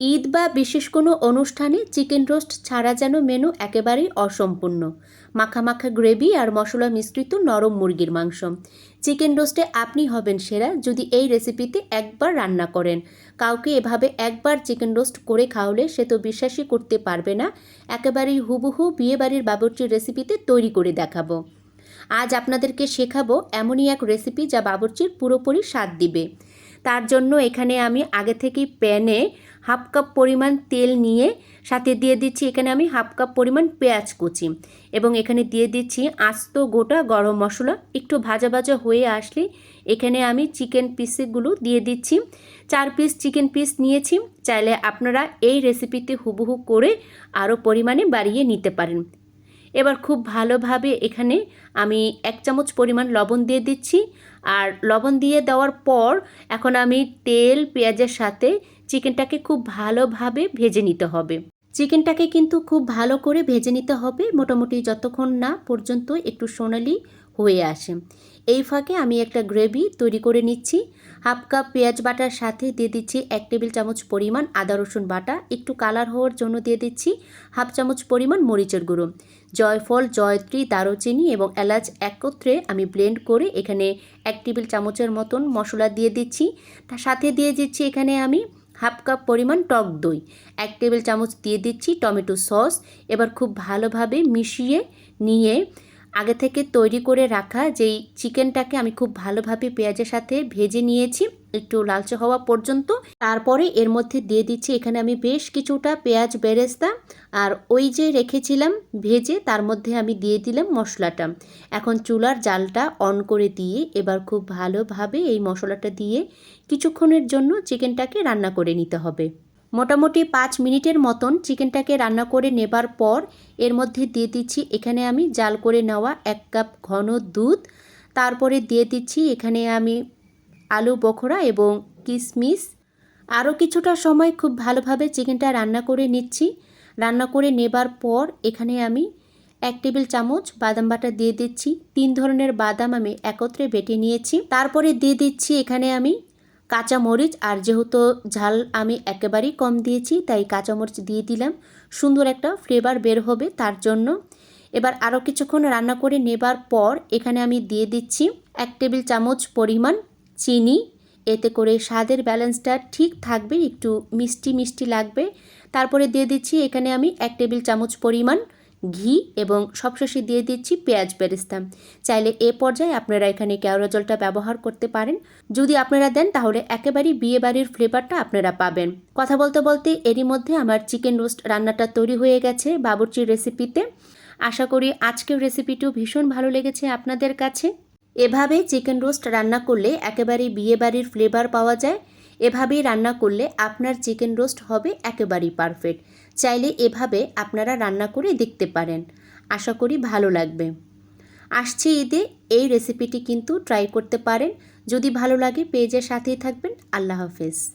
ঈদ বা বিশেষ কোনো অনুষ্ঠানে চিকেন রোস্ট ছাড়া যেন মেনু একেবারেই অসম্পূর্ণ। মাখা মাখা গ্রেভি আর মশলা মিশ্রিত নরম মুরগির মাংস। চিকেন রোস্টে আপনি হবেন সেরা যদি এই রেসিপিতে একবার রান্না করেন। কাউকে এভাবে একবার চিকেন রোস্ট করে খাওয়ালে সে তো বিশ্বাসই করতে পারবে না। একেবারেই হুবহু বিয়েবাড়ির বাবুর্চির রেসিপিতে তৈরি করে দেখাবো। আজ আপনাদেরকে শেখাবো এমনই এক রেসিপি যা বাবুর্চির পুরোপুরি স্বাদ দিবে। তার জন্য এখানে আমি আগে থেকেই প্যানে হাফ কাপ পরিমাণ তেল নিয়ে সাথে দিয়ে দিচ্ছি, এখানে আমি হাফ কাপ পরিমাণ পেঁয়াজ কুচি এবং এখানে দিয়ে দিচ্ছি আস্ত গোটা গরম মশলা। একটু ভাজা ভাজা হয়ে আসলে এখানে আমি চিকেন পিসগুলো দিয়ে দিচ্ছি। চার পিস চিকেন পিস নিয়েছি, চাইলে আপনারা এই রেসিপিতে হুবহু করে আরও পরিমাণে বাড়িয়ে নিতে পারেন। এবার খুব ভালোভাবে এখানে আমি এক চামচ পরিমাণ লবণ দিয়ে দিচ্ছি। আর লবণ দিয়ে দেওয়ার পর এখন আমি তেল, পেঁয়াজের সাথে চিকেনটাকে খুব ভালোভাবে ভেজে নিতে হবে। চিকেনটাকে কিন্তু খুব ভালো করে ভেজে নিতে হবে। মোটামুটি যতক্ষণ না পর্যন্ত একটু সোনালি হয়ে আসে। এই ফাঁকে আমি একটা গ্রেভি তৈরি করে নিচ্ছি। হাফ কাপ পেঁয়াজ বাটার সাথে দিয়ে দিচ্ছি এক টেবিল চামচ পরিমাণ আদা, রসুন বাটা। একটু কালার হওয়ার জন্য দিয়ে দিচ্ছি হাফ চামচ পরিমাণ মরিচের গুঁড়ো। জয়ফল, জয়ত্রী, দারুচিনি এবং এলাচ একত্রে আমি ব্লেন্ড করে এখানে এক টেবিল চামচের মতন মশলা দিয়ে দিচ্ছি। তার সাথে দিয়ে দিচ্ছি এখানে আমি হাফ কাপ পরিমাণ টক দই। এক টেবিল চামচ দিয়ে দিচ্ছি টমেটো সস। এবার খুব ভালোভাবে মিশিয়ে নিয়ে আগে থেকে তৈরি করে রাখা যেই চিকেনটাকে আমি খুব ভালোভাবে পেঁয়াজের সাথে ভেজে নিয়েছি, একটু লালচে হওয়া পর্যন্ত। তারপরে এর মধ্যে দিয়ে দিচ্ছি এখানে আমি বেশ কিছুটা পেঁয়াজ বেরেস্তা আর ওই যে রেখেছিলাম ভেজে তার মধ্যে আমি দিয়ে দিলাম মশলাটা। এখন চুলার জালটা অন করে দিয়ে এবার খুব ভালোভাবে এই মশলাটা দিয়ে কিছুক্ষণের জন্য চিকেনটাকে রান্না করে নিতে হবে। মোটামুটি পাঁচ মিনিটের মতন চিকেনটাকে রান্না করে নেবার পর এর মধ্যে দিয়ে দিচ্ছি, এখানে আমি জাল করে নেওয়া এক কাপ ঘন দুধ। তারপরে দিয়ে দিচ্ছি, এখানে আমি আলু বখরা এবং কিশমিশ আরও কিছুটা সময় খুব ভালোভাবে চিকেনটা রান্না করে নিচ্ছি। রান্না করে নেবার পর এখানে আমি এক টেবিল চামচ বাদাম বাটা দিয়ে দিচ্ছি। তিন ধরনের বাদাম আমি একত্রে বেটে নিয়েছি। তারপরে দিয়ে দিচ্ছি, এখানে আমি কাঁচা মরিচ আর যেহেতু ঝাল আমি একেবারেই কম দিয়েছি, তাই কাঁচা মরিচ দিয়ে দিলাম। সুন্দর একটা ফ্লেভার বের হবে তার জন্য। এবার আরও কিছুক্ষণ রান্না করে নেবার পর এখানে আমি দিয়ে দিচ্ছি এক টেবিল চামচ পরিমাণ চিনি। এতে করে স্বাদের ব্যালেন্সটা ঠিক থাকবে, একটু মিষ্টি মিষ্টি লাগবে। তারপরে দিয়ে দিচ্ছি এখানে আমি এক টেবিল চামচ পরিমাণ ঘি এবং সবশেষে দিয়ে দিচ্ছি পেঁয়াজ বেরেস্তা। চাইলে এ পর্যায়ে আপনারা এখানে কেওড়া জলটা ব্যবহার করতে পারেন। যদি আপনারা দেন, তাহলে একেবারেই বিয়ে বাড়ির ফ্লেভারটা আপনারা পাবেন। কথা বলতে বলতে এরই মধ্যে আমার চিকেন রোস্ট রান্নাটা তৈরি হয়ে গেছে বাবুর্চির রেসিপিতে। আশা করি আজকের রেসিপিটিও ভীষণ ভালো লেগেছে আপনাদের কাছে। এভাবে চিকেন রোস্ট রান্না করলে একেবারেই বিয়ে বাড়ির ফ্লেভার পাওয়া যায়। এভাবেই রান্না করলে আপনার চিকেন রোস্ট হবে একেবারেই পারফেক্ট। চাইলে এভাবে আপনারা রান্না করে দেখতে পারেন। আশা করি ভালো লাগবে। আসছে ঈদে। এই রেসিপিটি কিন্তু ট্রাই করতে পারেন। যদি ভালো লাগে পেজের সাথেই থাকবেন। আল্লাহ হাফেজ।